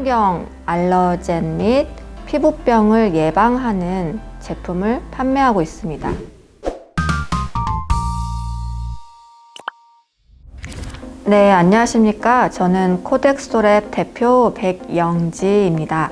환경 알러젠 및 피부병을 예방하는 제품을 판매하고 있습니다. 네, 안녕하십니까. 저는 코덱소랩 대표 백영지입니다.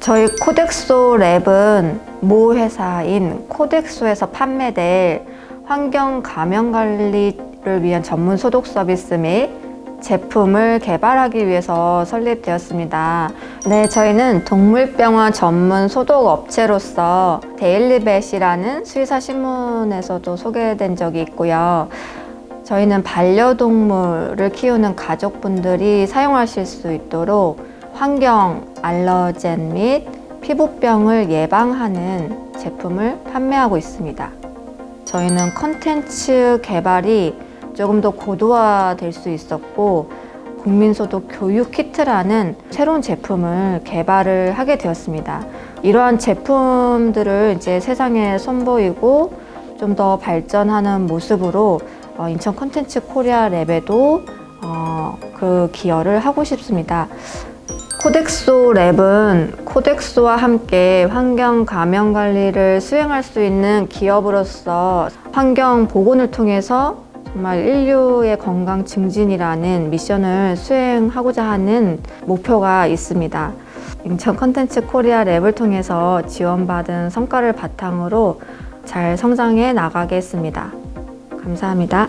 저희 코덱소랩은 모 회사인 코덱소에서 판매될 환경 감염 관리를 위한 전문 소독 서비스 및 제품을 개발하기 위해서 설립되었습니다. 네, 저희는 동물병원 전문 소독 업체로서 데일리벳이라는 수의사 신문에서도 소개된 적이 있고요. 저희는 반려동물을 키우는 가족분들이 사용하실 수 있도록 환경 알러젠 및 피부병을 예방하는 제품을 판매하고 있습니다. 저희는 컨텐츠 개발이 조금 더 고도화될 수 있었고 국민소독 교육 키트라는 새로운 제품을 개발을 하게 되었습니다. 이러한 제품들을 이제 세상에 선보이고 좀 더 발전하는 모습으로 어, 인천 컨텐츠 코리아 랩에도 어, 그 기여를 하고 싶습니다. 코덱소 랩은 코덱소와 함께 환경 감염 관리를 수행할 수 있는 기업으로서 환경 보건을 통해서 정말 인류의 건강 증진이라는 미션을 수행하고자 하는 목표가 있습니다. 인천 컨텐츠 코리아 랩을 통해서 지원받은 성과를 바탕으로 잘 성장해 나가겠습니다. 감사합니다.